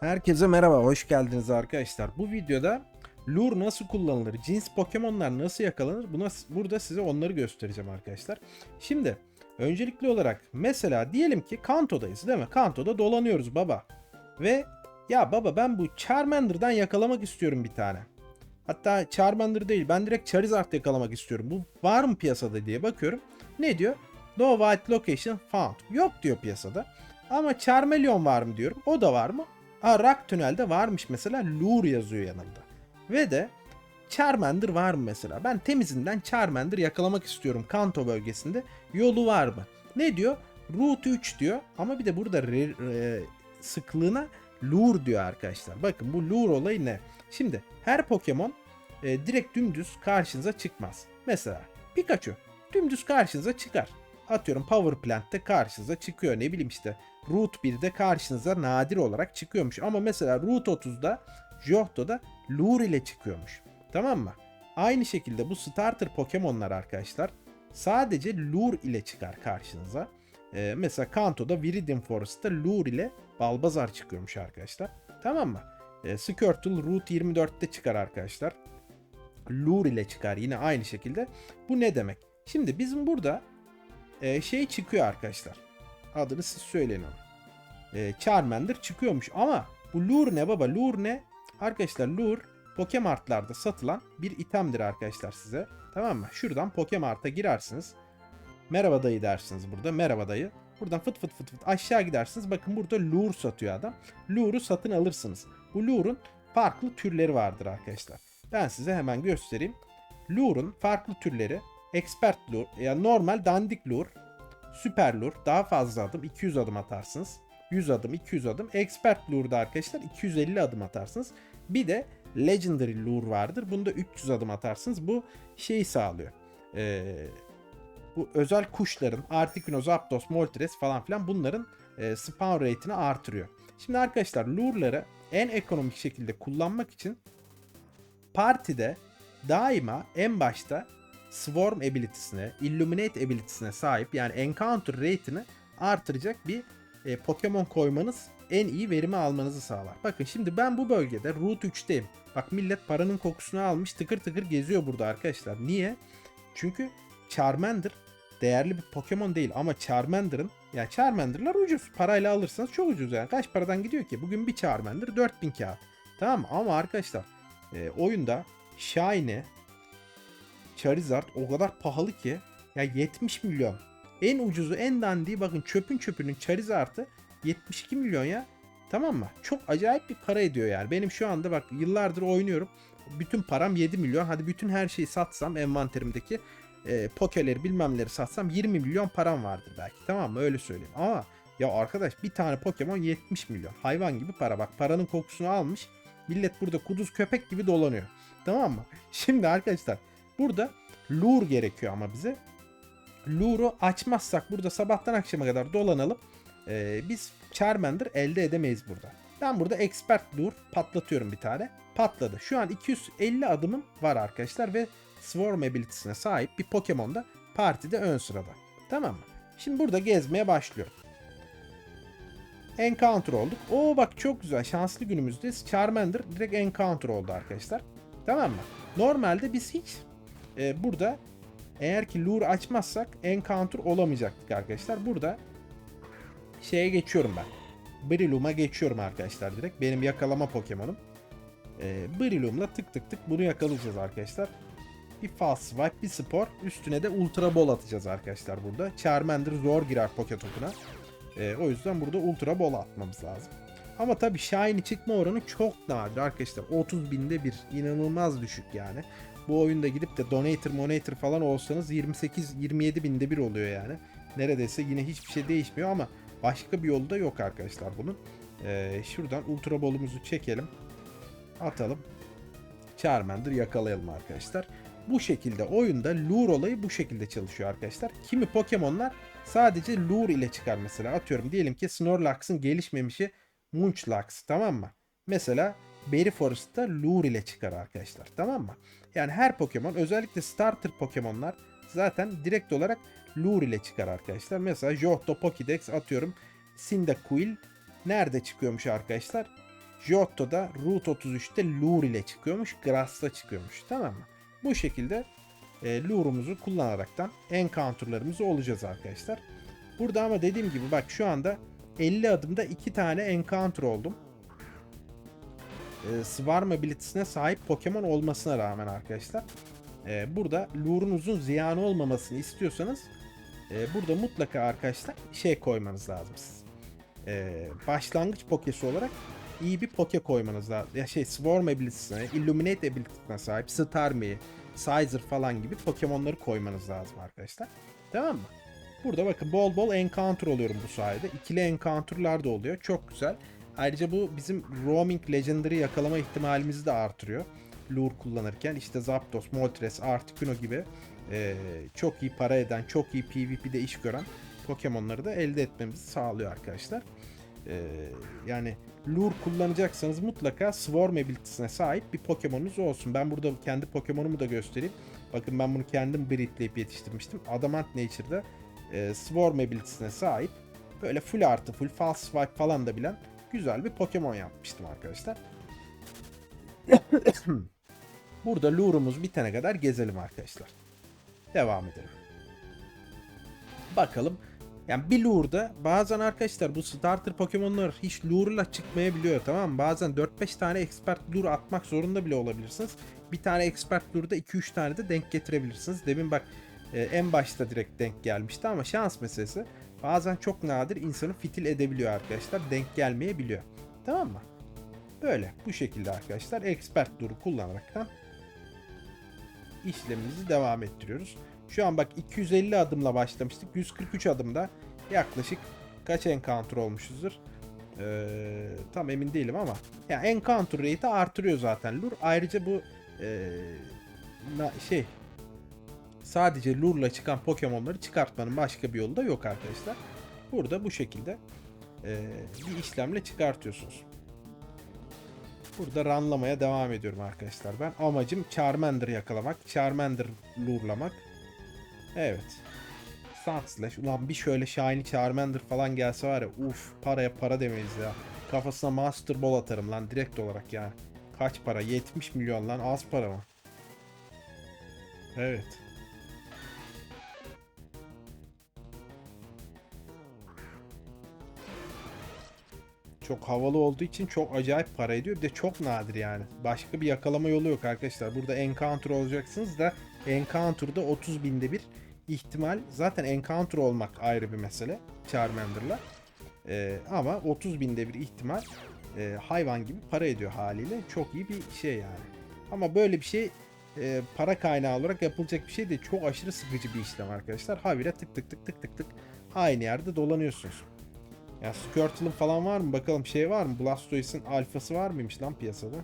Herkese merhaba, hoş geldiniz arkadaşlar. Bu videoda lure nasıl kullanılır, cins Pokemon'lar nasıl yakalanır, buna, burada size onları göstereceğim arkadaşlar. Şimdi öncelikli olarak mesela diyelim ki Kanto'dayız değil mi? Kanto'da dolanıyoruz baba. Ve ya baba ben bu Charmander'dan yakalamak istiyorum bir tane. Hatta Charmander değil ben direkt Charizard yakalamak istiyorum. Bu var mı piyasada diye bakıyorum. Ne diyor? No white location found. Yok diyor piyasada. Ama Charmeleon var mı diyorum. O da var mı? Aa, Rock Tünel'de varmış mesela. Lure yazıyor yanında. Ve de Charmander var mı mesela? Ben temizinden Charmander yakalamak istiyorum Kanto bölgesinde. Yolu var mı? Ne diyor? Route 3 diyor. Ama bir de burada re- e, sıklığına Lure diyor arkadaşlar. Bakın bu Lure olayı ne? Şimdi her Pokemon e, direkt dümdüz karşınıza çıkmaz. Mesela Pikachu dümdüz karşınıza çıkar. Atıyorum Power Plant'te karşınıza çıkıyor. Ne bileyim işte Route 1'de karşınıza nadir olarak çıkıyormuş. Ama mesela Route 30'da Johto'da Lure ile çıkıyormuş. Tamam mı? Aynı şekilde bu starter Pokemon'lar arkadaşlar sadece Lure ile çıkar karşınıza. Ee, mesela Kanto'da Viridian Forest'ta Lure ile Balbazar çıkıyormuş arkadaşlar. Tamam mı? Ee, Squirtle Route 24'te çıkar arkadaşlar. Lure ile çıkar yine aynı şekilde. Bu ne demek? Şimdi bizim burada e, şey çıkıyor arkadaşlar. Adını siz söyleyin onu. E, Charmander çıkıyormuş ama bu Lure ne baba? Lure ne? Arkadaşlar Lure Pokemart'larda satılan bir itemdir arkadaşlar size. Tamam mı? Şuradan Pokemart'a girersiniz. Merhaba dayı dersiniz burada. Merhaba dayı. Buradan fıt fıt fıt fıt aşağı gidersiniz. Bakın burada Lure satıyor adam. Lure'u satın alırsınız. Bu Lure'un farklı türleri vardır arkadaşlar. Ben size hemen göstereyim. Lure'un farklı türleri Expert Lure, yani normal dandik Lure, Süper Lure, daha fazla adım 200 adım atarsınız. 100 adım, 200 adım. Expert Lure'da arkadaşlar 250 adım atarsınız. Bir de Legendary Lure vardır. Bunda 300 adım atarsınız. Bu şeyi sağlıyor. Ee, bu özel kuşların Articuno, Zapdos, Moltres falan filan bunların e, spawn rate'ini artırıyor. Şimdi arkadaşlar lure'ları en ekonomik şekilde kullanmak için partide daima en başta Swarm ability'sine, Illuminate ability'sine sahip yani Encounter rate'ini artıracak bir e, Pokemon koymanız en iyi verimi almanızı sağlar. Bakın şimdi ben bu bölgede Route 3'teyim. Bak millet paranın kokusunu almış tıkır tıkır geziyor burada arkadaşlar. Niye? Çünkü Charmander değerli bir Pokemon değil ama Charmander'ın yani Charmander'lar ucuz. Parayla alırsanız çok ucuz yani. Kaç paradan gidiyor ki? Bugün bir Charmander 4000 kağıt. Tamam? Ama arkadaşlar e, oyunda Shiny, Charizard o kadar pahalı ki ya 70 milyon. En ucuzu en dandiği bakın çöpün çöpünün Charizard'ı 72 milyon ya. Tamam mı? Çok acayip bir para ediyor yani. Benim şu anda bak yıllardır oynuyorum. Bütün param 7 milyon. Hadi bütün her şeyi satsam envanterimdeki e, pokeleri bilmemleri satsam 20 milyon param vardır belki. Tamam mı? Öyle söyleyeyim. Ama ya arkadaş bir tane Pokemon 70 milyon. Hayvan gibi para. Bak paranın kokusunu almış. Millet burada kuduz köpek gibi dolanıyor. Tamam mı? Şimdi arkadaşlar burada lure gerekiyor ama bize. Lure'u açmazsak burada sabahtan akşama kadar dolanalım. Ee, biz Charmander elde edemeyiz burada. Ben burada Expert Lure patlatıyorum bir tane. Patladı. Şu an 250 adımım var arkadaşlar ve Swarm ability'sine sahip bir Pokemon da partide ön sırada. Tamam mı? Şimdi burada gezmeye başlıyorum. Encounter olduk. Oo bak çok güzel. Şanslı günümüzdeyiz. Charmander direkt Encounter oldu arkadaşlar. Tamam mı? Normalde biz hiç e, burada eğer ki lure açmazsak encounter olamayacaktık arkadaşlar. Burada şeye geçiyorum ben. Breloom'a geçiyorum arkadaşlar direkt. Benim yakalama Pokemon'um. Ee, Breloom'la tık tık tık bunu yakalayacağız arkadaşlar. Bir False Swipe, bir Spor. Üstüne de Ultra Ball atacağız arkadaşlar burada. Charmander zor girer Poketop'una. Ee, o yüzden burada Ultra Ball atmamız lazım. Ama tabii Shiny çıkma oranı çok nadir arkadaşlar. 30 binde bir. inanılmaz düşük yani. Bu oyunda gidip de Donator Monator falan olsanız 28-27 binde bir oluyor yani. Neredeyse yine hiçbir şey değişmiyor ama başka bir yolu da yok arkadaşlar bunun. Ee, şuradan Ultra Ball'umuzu çekelim. Atalım. Charmander yakalayalım arkadaşlar. Bu şekilde oyunda lure olayı bu şekilde çalışıyor arkadaşlar. Kimi Pokemon'lar sadece lure ile çıkar mesela. Atıyorum diyelim ki Snorlax'ın gelişmemişi Munchlax tamam mı? Mesela Berry Forest'ta lure ile çıkar arkadaşlar tamam mı? Yani her Pokemon özellikle starter Pokemon'lar zaten direkt olarak lure ile çıkar arkadaşlar. Mesela Johto Pokédex atıyorum Cyndaquil nerede çıkıyormuş arkadaşlar? Giotto'da Route 33'te Lure ile çıkıyormuş. Grass'ta çıkıyormuş. Tamam mı? Bu şekilde e, Lure'umuzu kullanaraktan encounter'larımızı olacağız arkadaşlar. Burada ama dediğim gibi bak şu anda 50 adımda 2 tane encounter oldum. E, Swarm ability'sine sahip Pokemon olmasına rağmen arkadaşlar. E, burada Lure'unuzun ziyanı olmamasını istiyorsanız e, burada mutlaka arkadaşlar şey koymanız lazım. E, başlangıç pokesi olarak iyi bir poke koymanız lazım. Ya şey Swarm ability'sine, Illuminate ability'sine sahip Starmie, Sizer falan gibi Pokemon'ları koymanız lazım arkadaşlar. Tamam mı? Burada bakın bol bol encounter oluyorum bu sayede. İkili encounter'lar da oluyor. Çok güzel. Ayrıca bu bizim roaming legendary yakalama ihtimalimizi de artırıyor. Lure kullanırken işte Zapdos, Moltres, Articuno gibi e, çok iyi para eden, çok iyi PvP'de iş gören Pokemon'ları da elde etmemizi sağlıyor arkadaşlar. E, yani Lure kullanacaksanız mutlaka Swarm ability'sine sahip bir Pokemon'unuz olsun. Ben burada kendi Pokemon'umu da göstereyim. Bakın ben bunu kendim breedleyip yetiştirmiştim. Adamant Nature'da e, Swarm ability'sine sahip böyle full artı full false swipe falan da bilen güzel bir Pokemon yapmıştım arkadaşlar. Burada Lure'umuz bitene kadar gezelim arkadaşlar. Devam edelim. Bakalım. Yani bir Lure'da bazen arkadaşlar bu starter Pokemon'lar hiç Lure'la çıkmayabiliyor tamam mı? Bazen 4-5 tane expert Lure atmak zorunda bile olabilirsiniz. Bir tane expert Lure'da 2-3 tane de denk getirebilirsiniz. Demin bak e, en başta direkt denk gelmişti ama şans meselesi. Bazen çok nadir insanı fitil edebiliyor arkadaşlar. Denk gelmeyebiliyor. Tamam mı? Böyle bu şekilde arkadaşlar expert Lure'u kullanaraktan işlemimizi devam ettiriyoruz. Şu an bak 250 adımla başlamıştık. 143 adımda yaklaşık kaç encounter olmuşuzdur? Ee, tam emin değilim ama ya yani encounter rate'i artırıyor zaten Lure. Ayrıca bu ee, na- şey sadece Lure'la çıkan Pokemon'ları çıkartmanın başka bir yolu da yok arkadaşlar. Burada bu şekilde ee, bir işlemle çıkartıyorsunuz. Burada ranlamaya devam ediyorum arkadaşlar ben. Amacım Charmander yakalamak. Charmander lurlamak. Evet. Sunslash. Ulan bir şöyle Shiny Charmander falan gelse var ya. Uf paraya para demeyiz ya. Kafasına Master Ball atarım lan direkt olarak yani. Kaç para? 70 milyon lan az para mı? Evet. Çok havalı olduğu için çok acayip para ediyor. Bir de çok nadir yani. Başka bir yakalama yolu yok arkadaşlar. Burada encounter olacaksınız da encounter'da 30 binde bir ihtimal. Zaten encounter olmak ayrı bir mesele. Charmander'la. Ee, ama 30 binde bir ihtimal e, hayvan gibi para ediyor haliyle. Çok iyi bir şey yani. Ama böyle bir şey e, para kaynağı olarak yapılacak bir şey değil. Çok aşırı sıkıcı bir işlem arkadaşlar. Habire tık tık tık tık tık tık aynı yerde dolanıyorsunuz. Ya Squirtle'ın falan var mı? Bakalım şey var mı? Blastoise'in alfası var mıymış lan piyasada?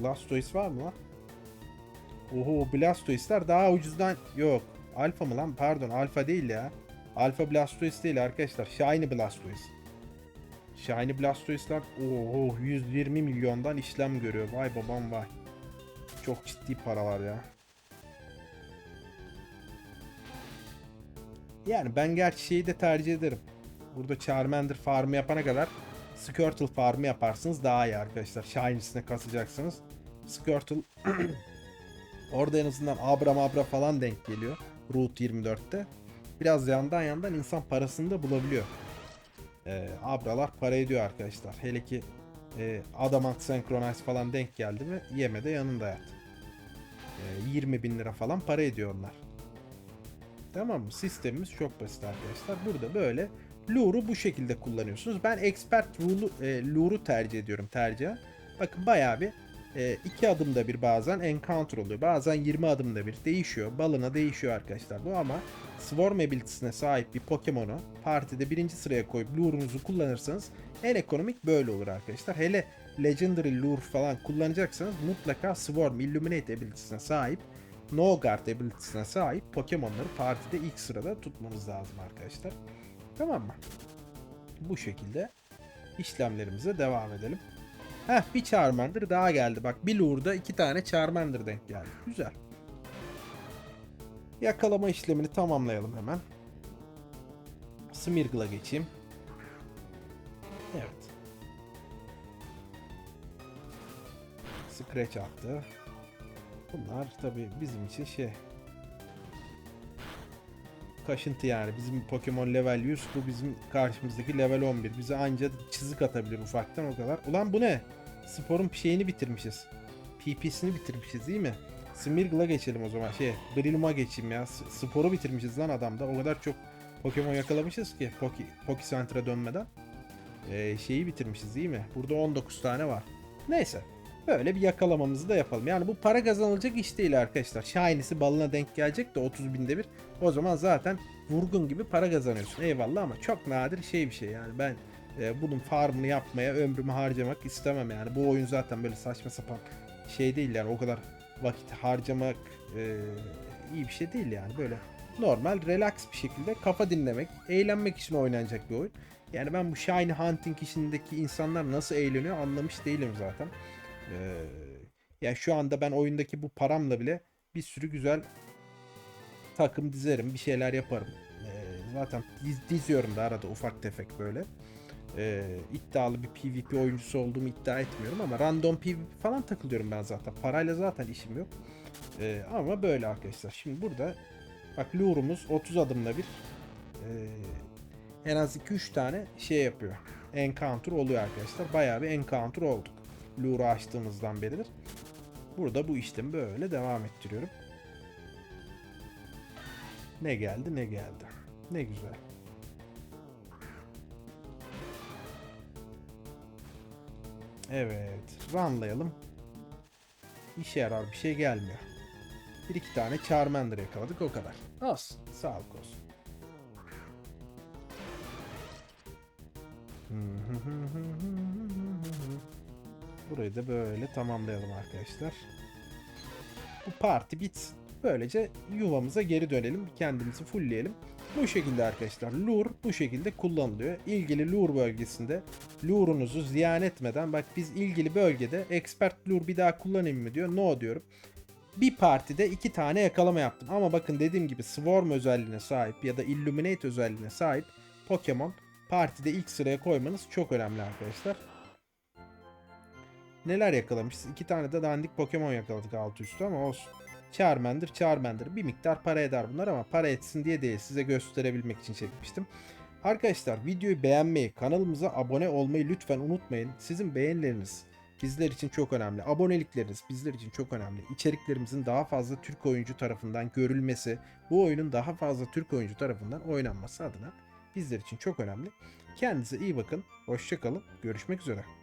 Blastoise var mı lan? Oho Blastoise'ler daha ucuzdan yok. Alfa mı lan? Pardon alfa değil ya. Alfa Blastoise değil arkadaşlar. Shiny Blastoise. Shiny Blastoise'lar oho 120 milyondan işlem görüyor. Vay babam vay. Çok ciddi paralar ya. Yani ben gerçi şeyi de tercih ederim. Burada Charmander farmı yapana kadar Squirtle farmı yaparsınız daha iyi arkadaşlar. Shiny'sine kasacaksınız. Squirtle orada en azından Abra Mabra falan denk geliyor. Route 24'te. Biraz yandan yandan insan parasını da bulabiliyor. Ee, Abralar para ediyor arkadaşlar. Hele ki e, Adamant Synchronize falan denk geldi mi yeme de yanında yat. Ee, 20 bin lira falan para ediyor onlar. Tamam mı? Sistemimiz çok basit arkadaşlar. Burada böyle Lure'u bu şekilde kullanıyorsunuz. Ben Expert Lure'u e, tercih ediyorum tercihen. Bakın bayağı bir e, iki adımda bir bazen encounter oluyor. Bazen 20 adımda bir değişiyor. Balına değişiyor arkadaşlar bu ama Swarm ability'sine sahip bir Pokemon'u partide birinci sıraya koyup Lure'unuzu kullanırsanız en ekonomik böyle olur arkadaşlar. Hele Legendary Lure falan kullanacaksanız mutlaka Swarm Illuminate ability'sine sahip No Guard ability'sine sahip Pokemon'ları partide ilk sırada tutmamız lazım arkadaşlar. Tamam mı? Bu şekilde işlemlerimize devam edelim. Heh bir Charmander daha geldi. Bak bir Lure'da iki tane Charmander denk geldi. Güzel. Yakalama işlemini tamamlayalım hemen. Smirgle'a geçeyim. Evet. Scratch attı. Bunlar tabi bizim için şey. Kaşıntı yani. Bizim Pokemon level 100 bu bizim karşımızdaki level 11. Bize anca çizik atabilir ufaktan o kadar. Ulan bu ne? Sporun şeyini bitirmişiz. PP'sini bitirmişiz değil mi? Smirgle'a geçelim o zaman. Şey, Brilum'a geçeyim ya. Sporu bitirmişiz lan adamda. O kadar çok Pokemon yakalamışız ki Poki, Poki Center'a dönmeden. Ee, şeyi bitirmişiz değil mi? Burada 19 tane var. Neyse. Böyle bir yakalamamızı da yapalım. Yani bu para kazanılacak iş değil arkadaşlar. Shiny'si balına denk gelecek de 30 binde bir. O zaman zaten vurgun gibi para kazanıyorsun. Eyvallah ama çok nadir şey bir şey yani. Ben e, bunun farmını yapmaya ömrümü harcamak istemem yani. Bu oyun zaten böyle saçma sapan şey değil yani. O kadar vakit harcamak e, iyi bir şey değil yani. Böyle normal relax bir şekilde kafa dinlemek, eğlenmek için oynanacak bir oyun. Yani ben bu Shiny Hunting işindeki insanlar nasıl eğleniyor anlamış değilim zaten. Ee, yani şu anda ben oyundaki bu paramla bile bir sürü güzel takım dizerim, bir şeyler yaparım. Ee, zaten diz, diziyorum da arada ufak tefek böyle. Ee, iddialı bir PvP oyuncusu olduğumu iddia etmiyorum ama random PvP falan takılıyorum ben zaten. Parayla zaten işim yok. Ee, ama böyle arkadaşlar. Şimdi burada bak Lure'umuz 30 adımla bir ee, en az 2-3 tane şey yapıyor. Encounter oluyor arkadaşlar. Bayağı bir encounter olduk. Lure'u açtığımızdan beridir. Burada bu işlemi böyle devam ettiriyorum. Ne geldi ne geldi. Ne güzel. Evet. Runlayalım. İşe yarar bir şey gelmiyor. Bir iki tane Charmander yakaladık o kadar. Olsun. Sağlık olsun. Burayı da böyle tamamlayalım arkadaşlar. Bu parti bitsin. Böylece yuvamıza geri dönelim. Kendimizi fullleyelim. Bu şekilde arkadaşlar lure bu şekilde kullanılıyor. İlgili lure bölgesinde lure'unuzu ziyan etmeden bak biz ilgili bölgede expert lure bir daha kullanayım mı diyor. No diyorum. Bir partide iki tane yakalama yaptım. Ama bakın dediğim gibi Swarm özelliğine sahip ya da Illuminate özelliğine sahip Pokemon partide ilk sıraya koymanız çok önemli arkadaşlar. Neler yakalamışız? İki tane de dandik Pokemon yakaladık alt üstü ama olsun. Charmander, Charmander. Bir miktar para eder bunlar ama para etsin diye değil. Size gösterebilmek için çekmiştim. Arkadaşlar videoyu beğenmeyi, kanalımıza abone olmayı lütfen unutmayın. Sizin beğenileriniz bizler için çok önemli. Abonelikleriniz bizler için çok önemli. İçeriklerimizin daha fazla Türk oyuncu tarafından görülmesi, bu oyunun daha fazla Türk oyuncu tarafından oynanması adına bizler için çok önemli. Kendinize iyi bakın. Hoşçakalın. Görüşmek üzere.